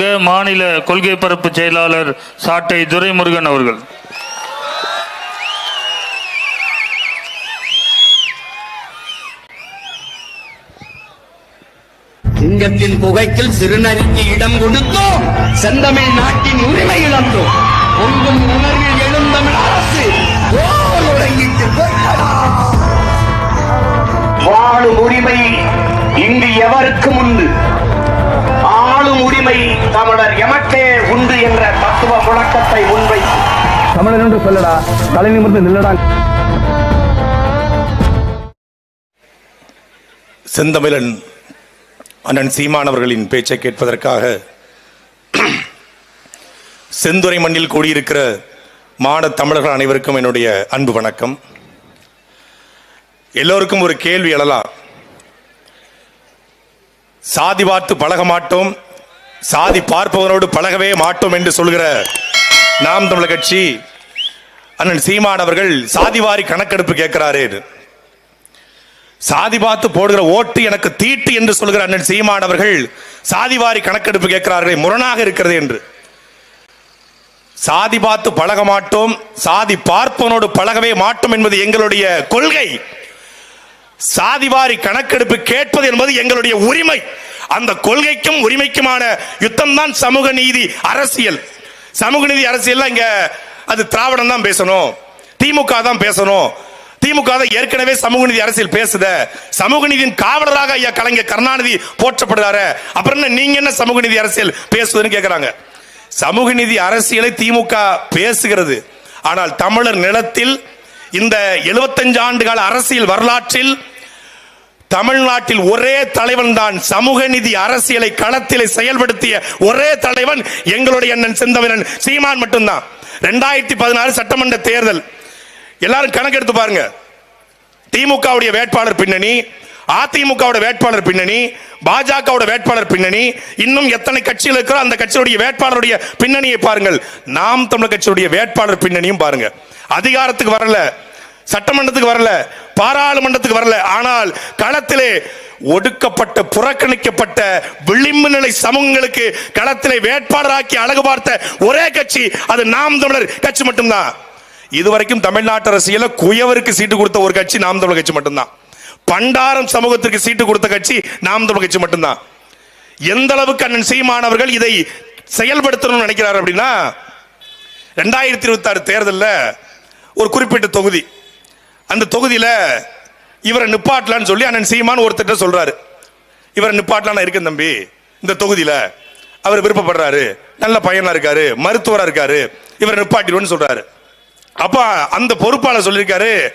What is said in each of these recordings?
வருக மாநில கொள்கை பரப்பு செயலாளர் சாட்டை துரைமுருகன் அவர்கள். சிங்கத்தின் புகைக்கில் சிறுநரிக்கு இடம் கொடுத்தோம். செந்தமிழ் நாட்டின் உரிமை இழந்தோம். பொங்கும் உணர்வில் எழுந்தமிழ் அரசு உறங்கிட்டு. வாழும் உரிமை இங்கு எவருக்கும் உண்டு. ஆளும் உரிமை தமிழர் எமக்கே உண்டு என்ற தத்துவ முழக்கத்தை முன்வைத்து. தமிழன் என்று சொல்லடா தலை நிமிர்ந்து நில்லடா. செந்தமிழன் அண்ணன் சீமான் அவர்களின் பேச்சை கேட்பதற்காக செந்துறை மண்ணில் கூடியிருக்கிற மாட தமிழர்கள் அனைவருக்கும் என்னுடைய அன்பு வணக்கம். எல்லோருக்கும் ஒரு கேள்வி எழலாம். சாதி பார்த்து பழக மாட்டோம் சாதி பார்ப்பவனோடு பழகவே மாட்டோம் என்று சொல்கிற நாம் தமிழர் கட்சி அண்ணன் சீமான் அவர்கள் சாதிவாரி கணக்கெடுப்பு கேட்கிறாரே சாதி பார்த்து போடுகிற ஓட்டு எனக்கு தீட்டு என்று சொல்கிற அண்ணன் சீமான் அவர்கள் சாதிவாரி கணக்கெடுப்பு கேட்கிறார்களே முரணாக இருக்கிறது என்று. சாதி பார்த்து பழக மாட்டோம் சாதி பார்ப்பனோடு பழகவே மாட்டோம் என்பது எங்களுடைய கொள்கை. சாதிவாரி கணக்கெடுப்பு கேட்பது என்பது எங்களுடைய உரிமை. அந்த கொள்கைக்கும் உரிமைக்குமான யுத்தம் தான் சமூக நீதி அரசியல். சமூக நீதி அரசியல் இங்க அது திராவிடம் தான் பேசணும். திமுக தான் பேசணும். திமுக தான் ஏற்கனவே சமூக நீதி அரசியல் பேசுத. சமூக நீதியின் காவலராக ஐயா கலைஞர் கருணாநிதி போற்றப்படுறாரு. அப்புறம் என்ன நீங்க என்ன சமூக நீதி அரசியல் பேசுதுன்னு கேக்குறாங்க. சமூக நீதி அரசியலை திமுக பேசுகிறது. ஆனால் தமிழர் நிலத்தில் இந்த எழுபத்தஞ்சு ஆண்டு கால அரசியல் வரலாற்றில் தமிழ்நாட்டில் ஒரே தலைவன் தான் சமூக நீதி அரசியலை களத்திலே செயல்படுத்திய ஒரே தலைவன் எங்களுடைய அண்ணன் செந்தமிழன். சீமான் மட்டும்தான். ரெண்டாயிரத்தி பதினாறு சட்டமன்ற தேர்தல். எல்லாரும் கணக்கெடுத்து பாருங்க. திமுகவுடைய வேட்பாளர் பின்னணி அதிமுகவோட வேட்பாளர் பின்னணி பாஜகவோட வேட்பாளர் பின்னணி இன்னும் எத்தனை கட்சிகள் இருக்கிறோ அந்த கட்சியுடைய வேட்பாளருடைய பின்னணியை பாருங்கள். நாம் தமிழர் கட்சியுடைய வேட்பாளர் பின்னணியும் பாருங்க. அதிகாரத்துக்கு வரல. சட்டமன்றத்துக்கு வரல பாராளுமன்றத்துக்கு வரல. ஆனால் களத்திலே ஒடுக்கப்பட்ட புறக்கணிக்கப்பட்ட விளிம்பு நிலை சமூகங்களுக்கு களத்திலே வேட்பாளராக்கி அழகு பார்த்த ஒரே கட்சி அது நாம் தமிழர் கட்சி மட்டும்தான். இதுவரைக்கும் தமிழ்நாட்டு அரசியல குயவருக்கு சீட்டு கொடுத்த ஒரு கட்சி நாம் தமிழர் கட்சி மட்டும்தான். பண்டாரம் சமூகத்திற்கு சீட்டு கொடுத்த கட்சி நாம் தமிழர் கட்சி மட்டும்தான். எந்த அளவுக்கு அண்ணன் சீமானவர்கள் இதை செயல்படுத்தணும்னு நினைக்கிறார் அப்படின்னா ரெண்டாயிரத்தி இருபத்தி ஆறு தேர்தலில் ஒரு குறிப்பிட்ட தொகுதி அந்த தொகுதியில் இவரை நிப்பாட்டலான்னு சொல்லி அண்ணன் சீமான் ஒருத்தர்கிட்ட சொல்றாரு. இவரை நிப்பாட்டலாம் இருக்கேன் தம்பி. இந்த தொகுதியில் அவர் விருப்பப்படுறாரு. நல்ல பையனா இருக்காரு. மருத்துவராக இருக்காரு. இவரை நிப்பாட்டிடுவோன்னு சொல்றாரு. அப்போ அந்த பொறுப்பாளர் சொல்லியிருக்காரு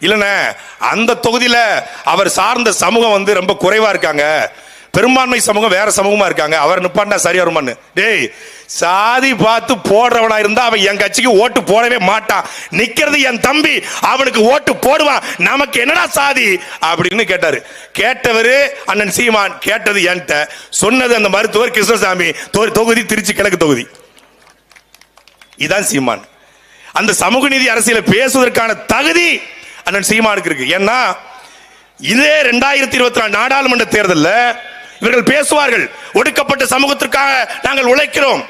இல்லைண்ணே அந்த தொகுதியில் அவர் சார்ந்த சமூகம் வந்து ரொம்ப குறைவாக இருக்காங்க. பெரும்பான்மை சமூகம் வேற சமூகமா இருக்காங்க. அவர் நிப்பாண்டா சரியா வருமானு டேய் சாதி பார்த்து போடுறவனா இருந்தா அவன் என் கட்சிக்கு ஓட்டு போடவே மாட்டான். நிக்கிறது என் தம்பி அவனுக்கு ஓட்டு போடுவான். நமக்கு என்னடா சாதி? அப்படின்னு கேட்டாரு. கேட்டவரு அண்ணன் சீமான் கேட்டது என்கிட்ட. சொன்னது அந்த மருத்துவர் கிருஷ்ணசாமி தொகுதி திருச்சி கிழக்கு தொகுதி. இதான் சீமான். அந்த சமூக நீதி அரசியலை பேசுவதற்கான தகுதி அண்ணன் சீமானுக்கு இருக்கு. ஏன்னா இதே ரெண்டாயிரத்தி இருபத்தி நாலு நாடாளுமன்ற தேர்தலில் இவர்கள் பேசுவார்கள். ஒடுக்கப்பட்ட சமூகத்திற்காக நாங்கள் உழைக்கிறோம்.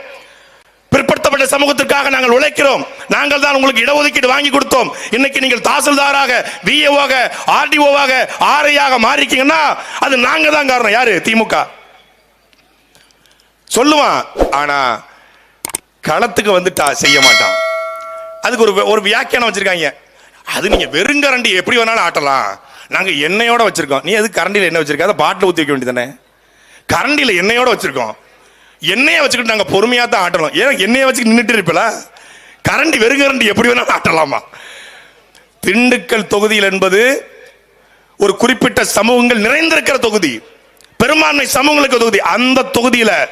பிற்படுத்தப்பட்ட சமூகத்திற்காக நாங்கள் உழைக்கிறோம். நாங்கள் தான் உங்களுக்கு இடஒதுக்கீடு வாங்கி கொடுத்தோம். இன்னைக்கு நீங்கள் தாசில்தாராக விஏஓவாக ஆர்டிஓவாக ஆர்ஐயாக மாறிக்கீங்கன்னா அது நாங்க தான் காரணம். யாரு? திமுக. சொல்லுவான். ஆனா களத்துக்கு வந்துட்டா செய்ய மாட்டான். அதுக்கு ஒரு ஒரு வியாக்கியானம் வச்சிருக்காங்க. அது நீங்க வெறுங்கரண்டி எப்படி வேணாலும் ஆட்டலாம். நாங்க எண்ணெயோட வச்சிருக்கோம். நீ எது கரண்டியில் என்ன வச்சிருக்க? அதை பாட்டில் ஊற்றி வைக்க வேண்டியதானே கரண்டியில் எண்ணெயோட வச்சிருக்கோம். எண்ணெயை வச்சுக்கிட்டு நாங்கள் பொறுமையாக தான் ஆட்டணும். ஏன் எண்ணெயை வச்சுக்கிட்டு நின்றுட்டு இருப்பல? கரண்டி வெறும் கரண்டி எப்படி வேணாலும் ஆட்டலாமா? திண்டுக்கல் தொகுதியில் என்பது ஒரு குறிப்பிட்ட சமூகங்கள் நிறைந்திருக்கிற தொகுதி. பெரும்பான்மை சமூகங்களுக்கு தொகுதி. அந்த தொகுதியில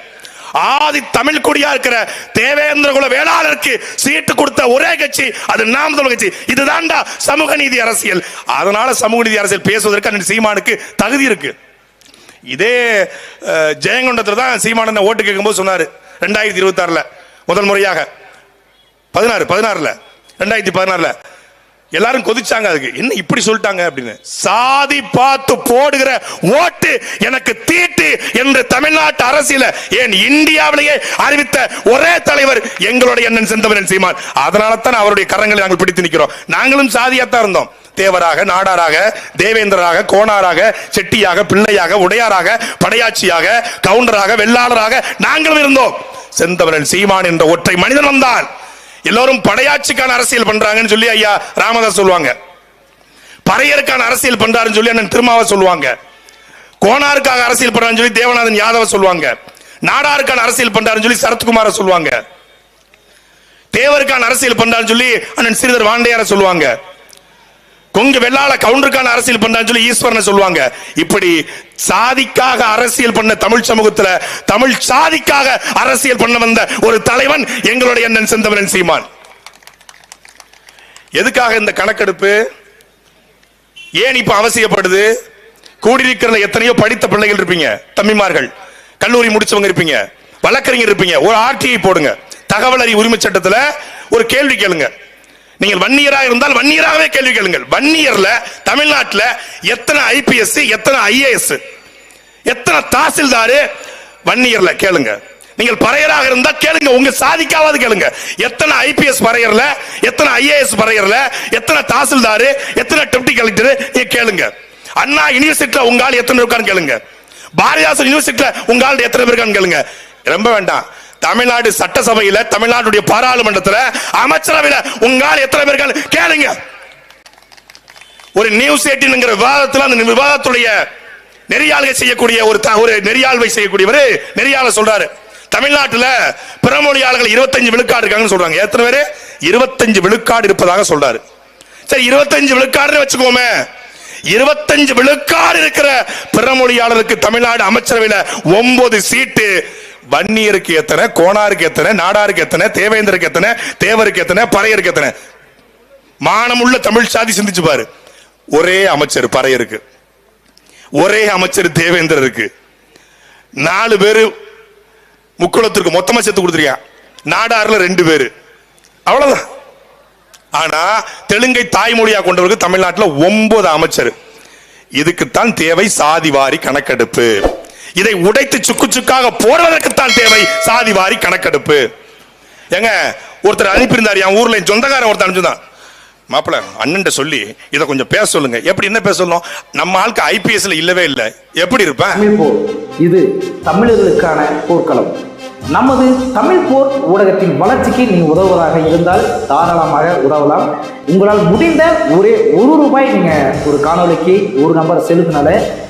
ஆதி தமிழ் குடியா இருக்கிற தேவேந்திர குல வேளாளருக்கு சீட்டு கொடுத்த ஒரே கட்சி அது நாம் தமிழ் கட்சி. இதுதான்டா சமூக நீதி அரசியல். அதனால சமூக நீதி அரசியல் பேசுவதற்கு அண்ணன் சீமானுக்கு தகுதி இருக்கு. இதே ஜெயங்கொண்டத்தில் தான் சீமானந்த ஓட்டு கேட்கும்போது சொன்னார் ரெண்டாயிரத்தி இருபத்தி முதல் முறையாக. பதினாறு பதினாறில் ரெண்டாயிரத்தி பதினாறில். எல்லாரும் கொதிச்சாங்க அதுக்கு. என்ன இப்படி சொல்லிட்டாங்க அப்படின்னு. சாதி பார்த்து போடுகிற ஓட்டு எனக்கு தீட்டு என்று தமிழ்நாட்டு அரசியல ஏன் இந்தியாவிலேயே அறிவித்த ஒரே தலைவர் எங்களுடைய அண்ணன் செந்தவரன் சீமான். அதனால தான் அவருடைய கரங்களை நாங்கள் பிடித்து நிற்கிறோம். நாங்களும் சாதியாத்தான் இருந்தோம். தேவராக நாடாராக தேவேந்திரராக கோணாராக செட்டியாக பிள்ளையாக உடையாராக படையாட்சியாக கவுண்டராக வெள்ளாளராக நாங்களும் இருந்தோம். செந்தவரன் சீமான் என்ற ஒற்றை மனிதன் வந்தான். எல்லோரும் படையாட்சிக்கான அரசியல் பண்றாங்கன்னு சொல்லி ஐயா ராமதாஸ் சொல்லுவாங்க. பறையருக்கான அரசியல் பண்றாருன்னு சொல்லி அண்ணன் திருமாவை சொல்லுவாங்க. கோணாருக்காக அரசியல் பண்றாருன்னு சொல்லி தேவநாதன் யாதவ சொல்லுவாங்க. நாடாருக்கான அரசியல் பண்றாருன்னு சொல்லி சரத்குமார சொல்லுவாங்க. தேவருக்கான அரசியல் பண்றாருன்னு சொல்லி அண்ணன் ஸ்ரீதர் வாண்டையார சொல்லுவாங்க. கொங்கு வெள்ளாள கவுண்டருக்கான அரசியல் பண்ணான்னு சொல்லி ஈஸ்வரனை சொல்லுவாங்க. இப்படி சாதிக்காக அரசியல் பண்ண தமிழ் சமூகத்துல தமிழ் சாதிக்காக அரசியல் பண்ண வந்த ஒரு தலைவன் எங்களுடைய அண்ணன் செந்தவரன் சீமான். எதுக்காக இந்த கணக்கெடுப்பு? ஏன் இப்ப அவசியப்படுது? கூடியிருக்கிற எத்தனையோ படித்த பிள்ளைகள் இருப்பீங்க தம்பிமார்கள். கல்லூரி முடிச்சவங்க இருப்பீங்க வழக்கறிஞர் இருப்பீங்க. ஒரு ஆர்டிஐ போடுங்க. தகவல் அறிவு உரிமை சட்டத்துல ஒரு கேள்வி கேளுங்க. நீங்கள் வன்னியராக இருந்தால் வன்னியராகவே கேள்வி கேளுங்கள். வன்னியர்ல தமிழ்நாட்டில் எத்தனை ஐபிஎஸ் எத்தனை ஐஏஎஸ் எத்தனை தாசில்தாரு வன்னியர்ல கேளுங்க. நீங்கள் பறையராக இருந்தா கேளுங்க. உங்க சாதிக்காவது கேளுங்க. எத்தனை ஐபிஎஸ் பறையர்ல எத்தனை ஐஏஎஸ் பறையர்ல எத்தனை தாசில்தாரு எத்தனை டெப்டி கலெக்டர் நீங்க கேளுங்க. அண்ணா யூனிவர்சிட்டியில உங்க ஆள் எத்தனை இருக்கான்னு கேளுங்க. பாரதிதாசன் யூனிவர்சிட்டியில உங்க ஆள் எத்தனை பேருக்கான்னு கேளுங்க. ரொம்ப வேண்டாம். தமிழ்நாடு சட்டசபையில தமிழ்நாட்டுடைய பாராளுமன்றத்துல அமைச்சரவையில் உங்க ஆள் எத்தனை பேர் இருக்கான்னு கேளுங்க. ஒரு நியூஸ் எயிட்டின்ங்கிற விவாதத்தில் அந்த விவாதத்துடைய நெறியாள்கை செய்யக்கூடிய ஒரு த- ஒரு நெறியாழ்வை செய்யக்கூடியவர் நெறியாளர் சொல்றாரு. தமிழ்நாட்டுல பிறமொழியாளர்கள் 25 விழுக்காடு இருக்காங்கன்னு சொல்றாங்க. எத்தனை பேரு? 25 விழுக்காடு இருப்பதாக சொல்றாரு. சரி 25 விழுக்காடுன்னு வச்சுக்கோமே. 25 விழுக்காடு இருக்கிற பிறமொழியாளருக்கு தமிழ்நாடு அமைச்சரவையில் ஒன்பது சீட்டு வன்னியருக்கு எத்தனை கோணாருக்கு எத்தனை நாடாருக்கு எத்தனை தேவேந்தருக்கு எத்தனை தேவருக்கு எத்தனை பறையருக்கு எத்தனை. மானமுள்ள தமிழ் சாதி சிந்திச்சு பாரு. ஒரே அமைச்சர் பறையருக்கு. ஒரே அமைச்சர் தேவேந்திரருக்கு. நாலு பேரு முக்குளத்திற்கு மொத்தமா சேர்த்து கொடுத்துருக்கான். நாடாறுல ரெண்டு பேரு. அவ்வளவுதான். ஆனா தெலுங்கை தாய்மொழியா கொண்டவருக்கு தமிழ்நாட்டில் ஒன்பது அமைச்சர். இதுக்குத்தான் தேவை சாதிவாரி கணக்கெடுப்பு. இதை உடைத்து சுக்கு சுக்காக போடுவதற்குத்தான் தேவை சாதிவாரி கணக்கெடுப்பு. ஏங்க ஒருத்தர் அனுப்பியிருந்தார் என் ஊர்ல சொந்தக்காரன் ஒருத்தர் அனுப்பிச்சிருந்தான். மாப்பிள அண்ணன் சொல்லி இதை கொஞ்சம் பேச சொல்லுங்க. எப்படி என்ன பேச சொல்லணும் நம்ம ஆளுக்கு ஐபிஎஸ்ல இல்லவே இல்லை. எப்படி இருப்பேன்? இது தமிழர்களுக்கான போர்க்களம். நமது தமிழ் போர் ஊடகத்தின் வளர்ச்சிக்கு நீங்கள் உதவுவதாக இருந்தால் தாராளமாக உதவலாம். உங்களால் முடிந்த ஒரே ஒரு ரூபாய் நீங்கள் ஒரு காணொலிக்கு ஒரு நம்பர் செலுத்தினால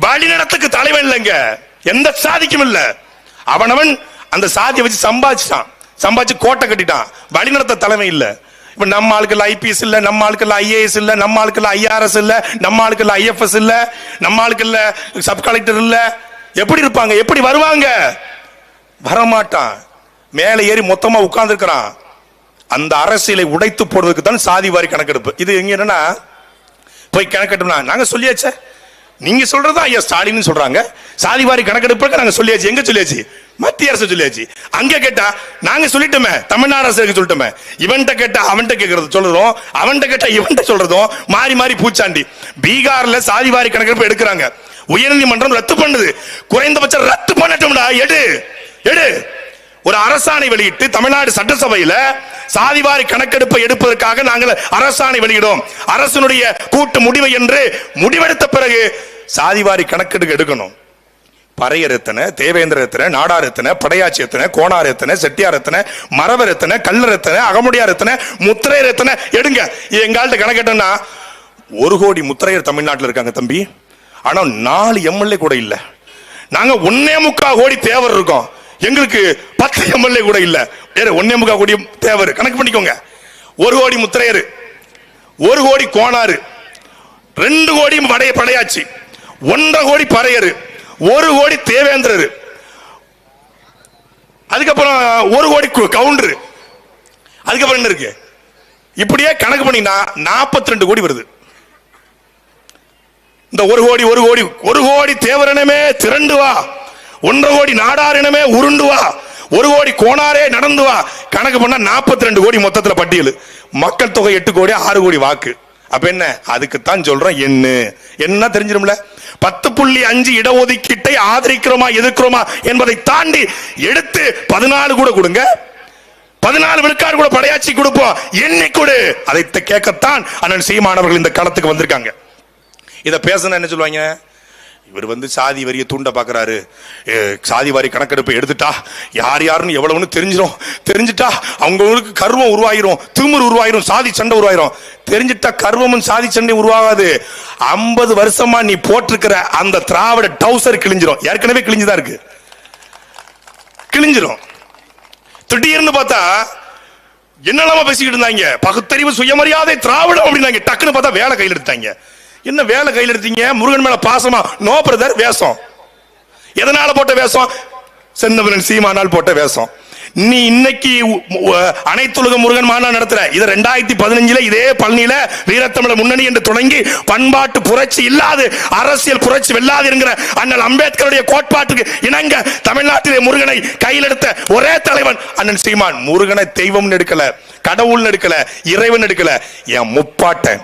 வழிநடத்துக்கு தலைவன் இல்லைங்க. எந்த சாதிக்கும் இல்ல. அவனவன் அந்த சாதியை வச்சு சம்பாதிச்சிட்டான். சம்பாதிச்சு கோட்டை கட்டிட்டான். வழிநடத்த தலைமை இல்ல. இப்ப நம்ம ஆளுக்கெல்லாம் ஐபிஎஸ் இல்ல நம்ம ஆளுக்கெல்லாம் ஐஏஎஸ் இல்ல நம்ம ஆளுக்கெல்லாம் ஐஆர்எஸ் இல்ல நம்ம ஆளுக்கெல்லாம் ஐஎஃப்எஸ் இல்ல நம்ம ஆளுக்கெல்ல சப் கலெக்டர் இல்ல. எப்படி இருப்பாங்க? எப்படி வருவாங்க? வரமாட்டான். மேலே ஏறி மொத்தமா உட்கார்ந்துருக்கிறான். அந்த அரசியலை உடைத்து போடுறதுக்கு தான் சாதி வாரி கணக்கெடுப்பு. இது எங்க என்னன்னா போய் கணக்கெடுப்பா நாங்க சொல்லியாச்சே? நீங்க சொல்றது ஐயா ஸ்டாலின் சொல்றாங்க? சாதி வாரி கணக்கெடுப்புக்கு நாங்க சொல்லியாச்சு. எங்க சொல்லியாச்சு? மத்திய அரசு சொல்லியாச்சு. அங்க கேட்டா நாங்க சொல்லிட்டோமே. தமிழ்நாடு அரசு சொல்லிட்டோமே? இவன்கிட்ட கேட்டா அவன்கிட்ட கேட்கறது சொல்றதும் அவன்கிட்ட கேட்டா இவன்கிட்ட சொல்றதும் மாறி மாறி பூச்சாண்டி. பீகார்ல சாதி வாரி கணக்கெடுப்பு எடுக்கிறாங்க. உயர்நீதிமன்றம் ரத்து பண்ணுது. குறைந்தபட்சம் ரத்து பண்ணட்டும்டா. எடு. எடு. ஒரு அரசாணை வெளியிட்டு தமிழ்நாடு சட்டசபையில சாதிவாரி கணக்கெடுப்பை எடுப்பதற்காக நாங்கள் அரசாணை வெளியிடும். அரசனுடைய கூட்டு முடிவு என்று முடிவெடுத்த பிறகு சாதிவாரி கணக்கெடுக்க எடுக்கணும். பறையர் எத்தனை தேவேந்திர எத்தனை நாடார் எத்தனை படையாச்சி எத்தனை கோணார் எத்தனை செட்டியார் எத்தனை மரவர் எத்தனை கல்லர் எத்தனை அகமுடியார் எத்தனை முத்திரையர் எத்தனை எடுங்க. எங்கள்கிட்ட கணக்கெட்டோம்னா ஒரு கோடி முத்திரையர் தமிழ்நாட்டில் இருக்காங்க தம்பி. ஆனா நாலு எம்எல்ஏ கூட இல்லை. நாங்க ஒன்னே முக்கால் கோடி தேவர் இருக்கோம். எங்களுக்கு பத்து எம்எல்ஏ கூட இல்ல. ஒன்னே முக்கா கோடி தேவர் கணக்கு பண்ணிக்கோங்க. ஒரு கோடி முத்திரையர் ஒரு கோடி கோணாறு ரெண்டு கோடி படைய படையாச்சு ஒன்றரை கோடி பறையர் ஒரு கோடி தேவேந்திரரு. அதுக்கப்புறம் ஒரு கோடி கவுண்டரு. அதுக்கப்புறம் என்ன இருக்கு? இப்படியே கணக்கு பண்ணினா 42 கோடி வருது. இந்த ஒரு கோடி ஒரு கோடி ஒரு கோடி தேவரனமே திரண்டு வா. ஒன்றரை கோடி நாடாரினமே உருண்டு வா. ஒரு கோடி கோணாரே நடந்து வா. கணக்கு பண்ணா 42 கோடி மொத்தத்தில் பட்டியல். மக்கள் தொகை எட்டு கோடி ஆறு கோடி வாக்கு. அப்ப என்ன? அதுக்குத்தான் சொல்றோம் என்ன என்ன தெரிஞ்சிடும்ல பத்து புள்ளி அஞ்சு இடஒதுக்கீட்டை ஆதரிக்கிறோமா எதிர்க்கிறோமா என்பதை தாண்டி எடுத்து பதினாலு கூட கொடுங்க. பதினாலு விழுக்காடு கூட படையாச்சி கொடுப்போம். எண்ணி கொடு. அதை கேட்கத்தான் அண்ணன் சீமானவர்கள் இந்த களத்துக்கு வந்திருக்காங்க. இதை பேசுனா என்ன சொல்லுவாங்க? இவர் வந்து சாதி வரியை தூண்ட பாக்குறாரு சாதி வாரி கணக்கெடுப்பு எடுத்துட்டா யார் யாருன்னு எவ்வளவுன்னு தெரிஞ்சிரும். தெரிஞ்சுட்டா அவங்களுக்கு கர்வம் உருவாயிரும். திமிர் உருவாயிரும். சாதி சண்டை உருவாயிரும். தெரிஞ்சுட்டா கர்வமும் சாதி சண்டை உருவாகாது. ஐம்பது வருஷமா நீ போட்டிருக்கிற அந்த திராவிட டவுசர் கிழிஞ்சிரும். ஏற்கனவே கிழிஞ்சுதான் இருக்கு. கிழிஞ்சிரும். திடீர்னு பார்த்தா என்னெல்லாமா பேசிக்கிட்டு இருந்தாங்க. பகுத்தறிவு சுயமரியாதை திராவிடம் அப்படின்னாங்க. டக்குன்னு பார்த்தா வேலை கையில் எடுத்தாங்க என்ன வேலை கையில் எடுத்தீங்க? முருகன் மேல பாசமா? நோ பிரதர் வேஷம். எதனால போட்ட வேஷம்? செந்தமிழன் சீமானால் போட்ட வேஷம். நீ இன்னைக்கு அனைத்துலக முருகன் மாநாடு நடத்துற. இது ரெண்டாயிரத்தி பதினஞ்சுல இதே பழனியில வீரத்தமிழ முன்னணி என்று தொடங்கி பண்பாட்டு புரட்சி இல்லாது அரசியல் புரட்சி வெல்லாது என்கிற அண்ணல் அம்பேத்கருடைய கோட்பாட்டுக்கு இணங்க தமிழ்நாட்டிலே முருகனை கையில் எடுத்த ஒரே தலைவன் அண்ணன் சீமான். முருகனை தெய்வம் எடுக்கல கடவுள் எடுக்கல இறைவன் எடுக்கல. என் முப்பாட்டன்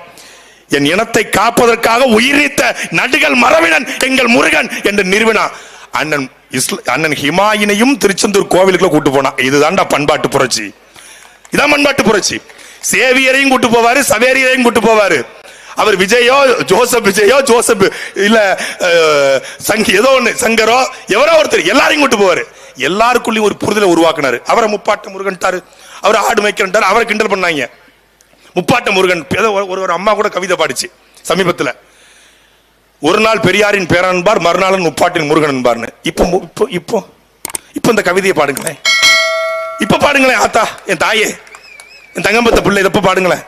என் இனத்தை காப்பதற்காக உயிரித்த நடுகள் மரவினன் எங்கள் முருகன் என்று நிறுவினா. அண்ணன் இஸ்ல- அண்ணன் ஹிமாயினையும் திருச்செந்தூர் கோவிலுக்குள்ள கூட்டு போனா. இதுதான்டா பண்பாட்டு புரட்சி. இதான் பண்பாட்டு புரட்சி. சேவியரையும் கூட்டு போவாரு சவேரியரையும் கூட்டு போவாரு. அவர் விஜயோ ஜோசப் விஜயோ ஜோசப் இல்ல சங்க ஏதோ ஒண்ணு சங்கரோ எவரோ ஒருத்தர் எல்லாரையும் கூட்டு போவாரு. எல்லாருக்குள்ளயும் ஒரு புரிதலை உருவாக்குனாரு. அவரை முப்பாட்ட முருகன்ட்டாரு. அவர் ஆடு மேய்க்கிறார் அவரை கிண்டல் பண்ணாங்க. முப்பாட்ட முருகன் ஏதோ ஒரு- ஒரு அம்மா கூட கவிதை பாடிச்சு சமீபத்தில். ஒரு நாள் பெரியாரின் பேரன்பார் மறுநாள் முப்பாட்டின் முருகன் என்பார்னு. இப்போ இப்போ இப்போ இப்போ இந்த கவிதையை பாடுங்களேன். இப்போ பாடுங்களேன் ஆத்தா என் தாயே. என் தங்கம்பத்த பிள்ளை எப்போ பாடுங்களேன்.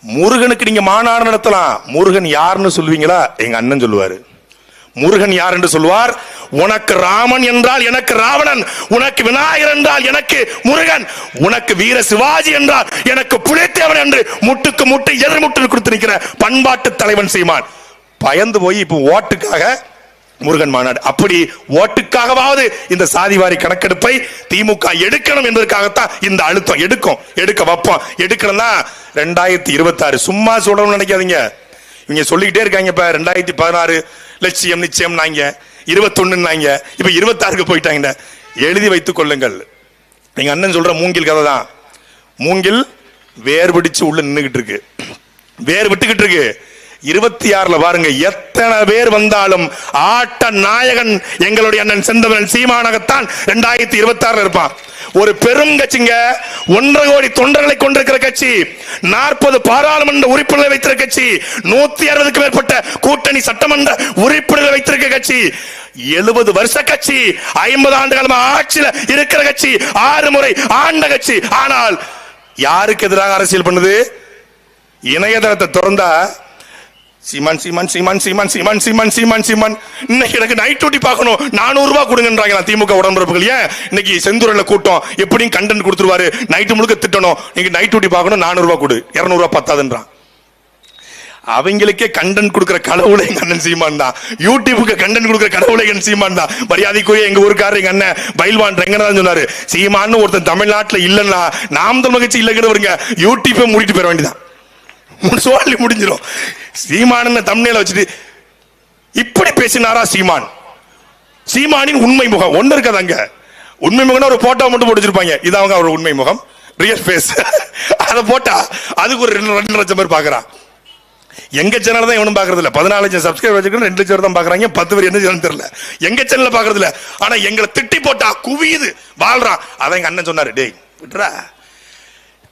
முருகனுக்கு நீங்க மாநாடு நடத்தலாம். முருகன் யாருன்னு சொல்லுவீங்களா? எங்க அண்ணன் சொல்லுவாரு. முருகன் யார் என்று சொல்வார் உனக்கு ராமன் என்றால் எனக்கு ராவணன் உனக்கு விநாயகர் என்றால் எனக்கு முருகன் உனக்கு வீர சிவாஜி என்றால் எனக்கு புலித்தேவன் என்று முட்டுக்கு முட்டு எதிர்முட்டு கொடுத்து நிற்கிற பண்பாட்டு தலைவன் செய்வான் பயந்து போய் இப்போ ஓட்டுக்காக முருகன் மாநாடு. அப்படி ஓட்டுக்காகவாவது இந்த சாதிவாரி கணக்கெடுப்பை திமுக எடுக்கணும் என்பதற்காகத்தான் இந்த அழுத்தம். எடுக்கும். எடுக்க வைப்போம். எடுக்கணும்னா ரெண்டாயிரத்தி இருபத்தி ஆறு சும்மா சொல்லணும்னு நினைக்காதீங்க. இவங்க சொல்லிக்கிட்டே இருக்காங்க இப்ப ரெண்டாயிரத்தி பதினாறு லட்சியம் நிச்சயம் நாங்க இருபத்தொன்னுனாங்க இப்ப இருபத்தாறுக்கு போயிட்டாங்க எழுதி வைத்துக் கொள்ளுங்கள். எங்க அண்ணன் சொல்ற மூங்கில் கதை தான். மூங்கில் வேர் பிடிச்சு உள்ள நின்னுகிட்டு இருக்கு. வேர் விட்டுக்கிட்டு இருக்கு. இருபத்தி ஆறுல பாருங்க எத்தனை பேர் வந்தாலும் ஆட்ட நாயகன் எங்களுடைய அண்ணன் செந்தவன் சீமானகத்தான் ரெண்டாயிரத்தி இருபத்தி ஆறுல இருப்பான். ஒரு பெரும் கட்சிங்க ஒன்றரை கோடி தொண்டர்களை கொண்டிருக்கிற கட்சி நாற்பது பாராளுமன்ற உறுப்பினர்களை வைத்திருக்க கட்சி நூத்தி அறுபதுக்கு மேற்பட்ட கூட்டணி சட்டமன்ற உறுப்பினர்களை வைத்திருக்க கட்சி எழுபது வருஷ கட்சி ஐம்பது ஆண்டு காலமா ஆட்சியில இருக்கிற கட்சி ஆறு முறை ஆண்ட கட்சி. ஆனால் யாருக்கு எதிராக அரசியல் பண்ணுது? இணையதளத்தை திறந்தா சிமன் சிமன் சிமன் சிமன் சிமன் சிமன் சிமான் சிமன். இன்னைக்கு எனக்கு நைட் டியூட்டி பார்க்கணும். நானூறு ரூபாய் கொடுங்கன்றாங்களா திமுக உடம்புறப்புகள் ஏன்? இன்னைக்கு செந்தூரில் கூட்டம். எப்படியும் கண்டென்ட் கொடுத்துருவாரு. நைட்டு முழுக்க திட்டணும். இன்னைக்கு நைட் டியூட்டி பார்க்கணும். நானூறுரூவா கொடு. இரநூறுவா பத்தாதுன்றான். அவங்களுக்கே கண்டென்ட் கொடுக்குற கடவுளை எங்க அண்ணன் சீமான் தான். யூடியூபுக்கு கண்டென்ட் கொடுக்குற கடவுளை எங்க சீமான் தான். மரியாதைக்குரிய எங்க ஊருக்காரர் எங்க அண்ணன் பயில்வான் ரெங்கதான் சொன்னாரு. சீமான்னு ஒருத்தன் தமிழ்நாட்டில் இல்லைன்னா நாம் தமிழ் கட்சி இல்லைங்கிறவருங்க யூடியூப்பை மூடிட்டு போயிட வேண்டியதான் சொல்லி முடிஞ்சிடும் சீமானன் தமிழ்ல வச்சுட்டு இப்படி பேசினாரா சீமான்? சீமானின் உண்மை முகம். ஒண்ணு இருக்காதாங்க உண்மை முகம் ஒரு போட்டோ மட்டும் போட்டுச்சிருப்பாங்க இது அவங்க அவர் உண்மை முகம். ரியல் ஃபேஸ் அதை போட்டா அதுக்கு ஒரு ரெண்டு ரெண்டு லட்சம் பேர் பாக்குறான் எங்க சேனல் தான் இவனும் பாக்குறது இல்ல. பதினாலு லட்சம் சப்ஸ்கிரைப் வச்சுக்கணும் ரெண்டு லட்சம் தான் பாக்குறாங்க பத்து பேர் என்ன சேனல் தெரியல. எங்க சேனல்ல பாக்குறது இல்ல. ஆனா எங்களை திட்டி போட்டா குவியுது வாழ்றான் அதான் எங்க அண்ணன் சொன்னாரு. டேய் விட்டுறா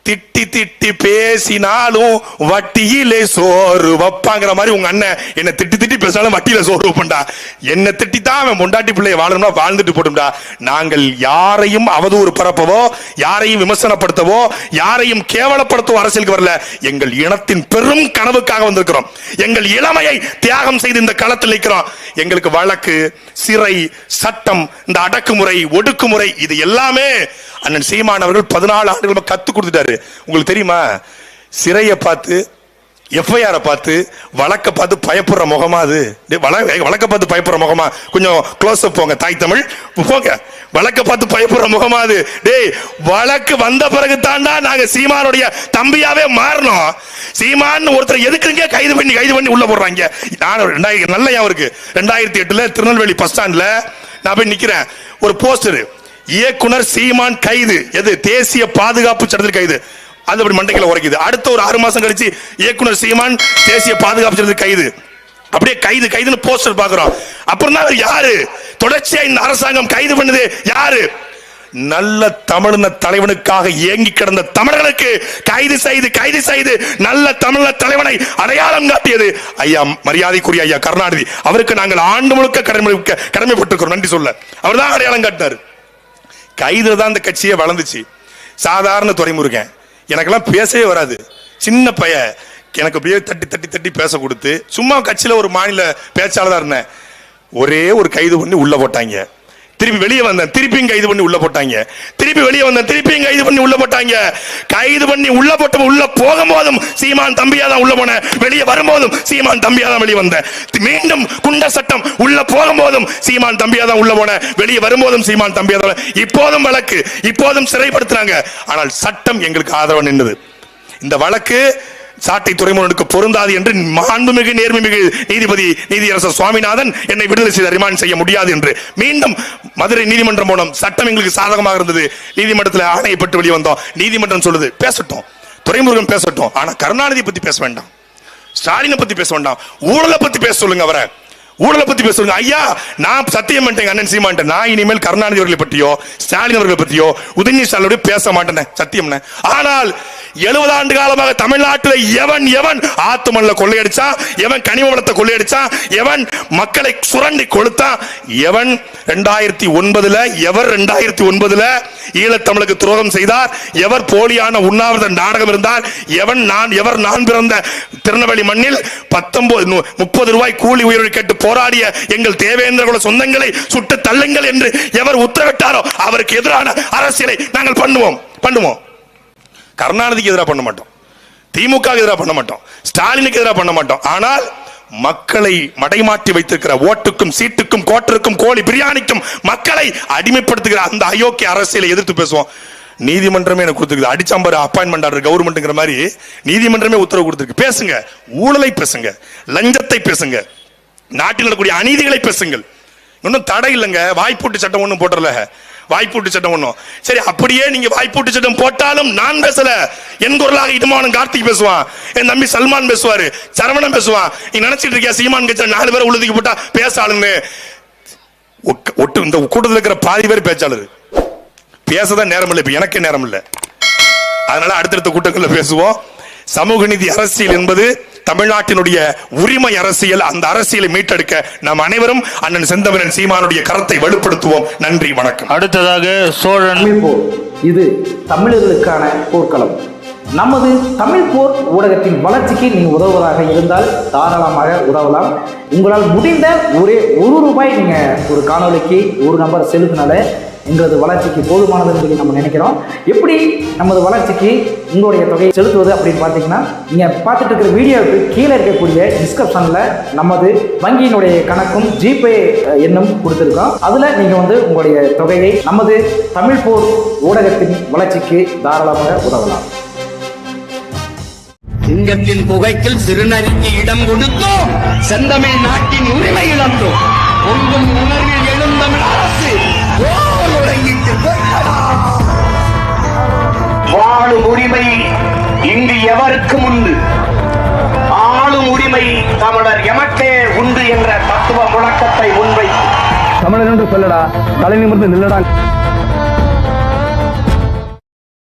திட்டி திட்டி பேசினாலும் வட்டியிலே சோறு வைப்பாங்கிற மாதிரி உங்க அண்ணன் என்ன திட்டி திட்டி பேசினாலும் வட்டியில சோறு வைப்பண்டா என்ன திட்டி தான் அவன் பொண்டாட்டி பிள்ளைய வாழணும்னா வாழ்ந்துட்டு போட்டும்டா நாங்கள் யாரையும் அவதூறு பரப்பவோ யாரையும் விமர்சனப்படுத்தவோ யாரையும் கேவலப்படுத்தவோ அரசியலுக்கு வரல. எங்கள் இனத்தின் பெரும் கனவுக்காக வந்திருக்கிறோம். எங்கள் இளமையை தியாகம் செய்து இந்த களத்தில் நிற்கிறோம். எங்களுக்கு வழக்கு சிறை சட்டம் இந்த அடக்குமுறை ஒடுக்குமுறை இது எல்லாமே அண்ணன் சீமான் அவர்கள் பதினாலு ஆண்டுகள் கத்து கொடுத்துட்டாரு. உங்களுக்கு தெரியுமா? சிறையை பார்த்து எஃப்ஐஆரை பார்த்து வழக்க பார்த்து பயப்படுற முகமா அது? டேய், வழக்க பார்த்து பயப்படுற முகமா? கொஞ்சம் க்ளோஸ் அப் போங்க தாய் தமிழ். போங்க. வழக்க பார்த்து பயப்படுற முகமா அது? டேய் வழக்கு வந்த பிறகு தாண்டா நாங்க சீமானுடைய தம்பியாவே மாறணும். சீமான் ஒருத்தர் எதுக்குங்க கைது பண்ணி கைது பண்ணி உள்ள போடுறாங்க? நான் ரெண்டாயிரம் நல்ல ஞாபகம் இருக்கு. ரெண்டாயிரத்தி எட்டுல திருநெல்வேலி பஸ் ஸ்டாண்ட்ல நான் போய் நிக்கிறேன். ஒரு போஸ்டர் இயக்குனர் சீமான் கைது. எது? தேசிய பாதுகாப்பு சட்டத்தில் கைது. அது அப்படி மண்டைக்குள்ள உரைக்குது. அடுத்த ஒரு ஆறு மாசம் கழிச்சு இயக்குனர் சீமான் தேசிய பாதுகாப்பு சட்டத்தில் கைது. அப்படியே கைது கைதுன்னு போஸ்டர் பாக்குறோம் அப்புறம் தான் யாரு? தொடர்ச்சியா இந்த அரசாங்கம் கைது பண்ணுது யாரு? நல்ல தமிழின தலைவனுக்காக ஏங்கி கிடந்த தமிழர்களுக்கு கைது செய்து கைது செய்து நல்ல தமிழ தலைவனை அடையாளம் காட்டியது. ஐயா மரியாதைக்குரிய ஐயா கருணாநிதி. அவருக்கு நாங்கள் ஆண்டு முழுக்க கடமை கடமைப்பட்டிருக்கிறோம். நன்றி சொல்ல. அவர் தான் அடையாளம் காட்டினார். கைதுல தான் இந்த கட்சியே வளர்ந்துச்சு. சாதாரண துறைமுருகன். எனக்கெல்லாம் பேசவே வராது. சின்ன பைய. எனக்கு அப்படியே தட்டி தட்டி தட்டி பேச கொடுத்து சும்மா கட்சியில ஒரு மாநில பேச்சாளராக இருந்தேன். ஒரே ஒரு கைது பண்ணி உள்ள போட்டாங்க. திருப்பி வெளியே வந்தேன் திருப்பியும் கைது பண்ணி உள்ள போட்டாங்க. திருப்பி வெளியே வந்தேன் திருப்பியும் கைது பண்ணி உள்ள போட்டாங்க. கைது பண்ணி உள்ள போட்ட உள்ள போகும்போதும் சீமான் தம்பியா தான் உள்ள போனேன் வெளியே வரும்போதும் சீமான் தம்பியா தான் வெளியே வந்தேன் மீண்டும் குண்ட சட்டம் உள்ள போகும்போதும் சீமான் தம்பியா தான் உள்ள போனேன் வெளியே வரும்போதும் சீமான் தம்பியா தான் இப்போதும் வழக்கு இப்போதும் சிறைப்படுத்துறாங்க. ஆனால் சட்டம் எங்களுக்கு ஆதரவு நின்றது இந்த வழக்கு சாட்டை துறைமுகனுக்கு பொருந்தாது என்று மாண்புமிகு நேர்மைமிகு நீதிபதி நீதியரசர் சுவாமிநாதன் என்னை விடுதலை செய்து ரிமாண்ட் செய்ய முடியாது என்று. மீண்டும் மதுரை நீதிமன்றம் மூலம் சட்டம் எங்களுக்கு சாதகமாக இருந்தது. நீதிமன்றத்தில் ஆணையை பெற்று வெளியே வந்தோம். நீதிமன்றம் சொல்லுது பேசட்டும். துறைமுருகன் பேசட்டும். ஆனா கருணாநிதி பத்தி பேச வேண்டாம். ஸ்டாலினை பத்தி பேச வேண்டாம். ஊழலை பத்தி பேச சொல்லுங்க அவரை. ஊழலை பத்தி பேசுறாங்க. ஐயா நான் சத்தியம் பண்ணிட்டேன் அண்ணன் சீமான்ட்ட. நான் இனிமேல் கருணாநிதி அவர்களை பற்றியோ ஸ்டாலின் அவர்களை பற்றியோ உதயநிதி ஸ்டாலினோட பேச மாட்டேன் சத்தியம் ஆனால் எழுபது ஆண்டு காலமாக தமிழ்நாட்டில் எவன் எவன் ஆத்து மண்ணில் கொள்ளையடிச்சா எவன் கனிம வளத்தை கொள்ளையடிச்சா எவன் மக்களை சுரண்டி கொளுத்தா எவன் ரெண்டாயிரத்தி ஒன்பதுல எவர் ரெண்டாயிரத்தி ஒன்பதுல ஈழத்தமிழுக்கு துரோகம் செய்தார் எவர் போலியான உண்ணாவிரத நாடகம் இருந்தார் எவன் நான் எவர் நான் பிறந்த திருநெல்வேலி மண்ணில் பத்தொன்பது முப்பது ரூபாய் கூலி உயர்வு கேட்டு போராடிய எங்கள் தேவேந்திர குல சொந்தங்களை சுட்டு தள்ளுங்கள் என்று எவர் உத்தரவிட்டாரோ அவருக்கு எதிரான அரசியலை நாங்கள் பண்ணுவோம். பண்ணுவோம். கருணாநிதிக்கு எதிராக பண்ண மாட்டோம். திமுக எதிராக பண்ண மாட்டோம். ஸ்டாலினுக்கு எதிராக பண்ண மாட்டோம். ஆனால் மக்களை மடைமாற்றி வைத்திருக்கிற ஓட்டுக்கும் சீட்டுக்கும் கோட்டருக்கும் கோழி பிரியாணிக்கும் மக்களை அடிமைப்படுத்துகிற அந்த அயோக்கிய அரசியலை எதிர்த்து பேசுவோம். நீதிமன்றமே எனக்கு கொடுத்துருக்குது. அடிச்சம்பர் அப்பாயின்மெண்ட் ஆர்டர் கவர்மெண்ட்ங்கிற மாதிரி நீதிமன்றமே உத்தரவு கொடுத்துருக்கு. பேசுங்க. ஊழலை பேசுங்க. லஞ்சத்தை பேசுங்க. நாட்டில் நடக்கூடிய அநீதிகளை பேசுங்கள். இன்னும் தடை இல்லைங்க. வாய்ப்பூட்டு சட்டம் ஒன்றும் போட்டுறல வாய்ப்பூட்டு சட்டம் ஒன்றும் சரி அப்படியே நீங்க வாய்ப்பூட்டு சட்டம் போட்டாலும் நான் பேசல. என் குரலாக இடுமானம் கார்த்திக் பேசுவான். என் தம்பி சல்மான் பேசுவாரு. சரவணன் பேசுவான். நீ நினைச்சிட்டு இருக்கியா சீமான் கட்சியில் நாலு பேரை உழுதுக்கு போட்டா பேசாளுன்னு? ஒட்டு இந்த கூட்டத்தில் இருக்கிற பாதி பேர் பேச்சாளர். பேசதான் நேரம் இல்லை. இப்ப எனக்கே நேரம் இல்லை. அதனால அடுத்தடுத்த கூட்டங்களில் பேசுவோம். சமூக நீதி அரசியல் என்பது தமிழ்நாட்டினுடைய உரிமை அரசியல் அந்த அரசியலை மீட்டெடுக்க நாம் அனைவரும் அண்ணன் செந்தமிழன் சீமானுடைய கரத்தை வலுப்படுத்துவோம். நன்றி வணக்கம். அடுத்ததாக சோழன். இது தமிழர்களுக்கான போர்க்களம். நமது தமிழ் போர் ஊடகத்தின் வளர்ச்சிக்கு நீங்கள் உதவுவதாக இருந்தால் தாராளமாக உதவலாம். உங்களால் முடிந்த ஒரே ஒரு ரூபாய் நீங்கள் ஒரு காணொளிக்கு ஒரு நம்பர் செலுத்தினால எங்களது வளர்ச்சிக்கு போதுமானதுன்னு சொல்லி நம்ம நினைக்கிறோம். எப்படி நமது வளர்ச்சிக்கு உங்களுடைய தொகையை செலுத்துவது அப்படின்னு பார்த்தீங்கன்னா நீங்கள் பார்த்துட்டு இருக்கிற வீடியோவுக்கு கீழே இருக்கக்கூடிய டிஸ்கிரிப்ஷனில் நமது வங்கியினுடைய கணக்கும் ஜிபே எண்ணும் கொடுத்துருக்கோம். அதில் நீங்கள் வந்து உங்களுடைய தொகையை நமது தமிழ் போர் ஊடகத்தின் வளர்ச்சிக்கு தாராளமாக உதவலாம். சிங்கத்தின் புகைக்கில் சிறுநரிக்கு இடம் கொடுத்தோம். செந்தமிழ் நாட்டின் உரிமை இழந்தோம். பொங்கும் உணர்வில் எழுந்தமிழ் ஆளும் உரிமை இங்கு எவருக்கும் உண்டு? ஆளும் உரிமை தமிழர் எமக்கே உண்டு என்ற தத்துவ முழக்கத்தை முன்வைத்து. தமிழர் என்று சொல்லடா தலை நிமிர்ந்து நில்லடா.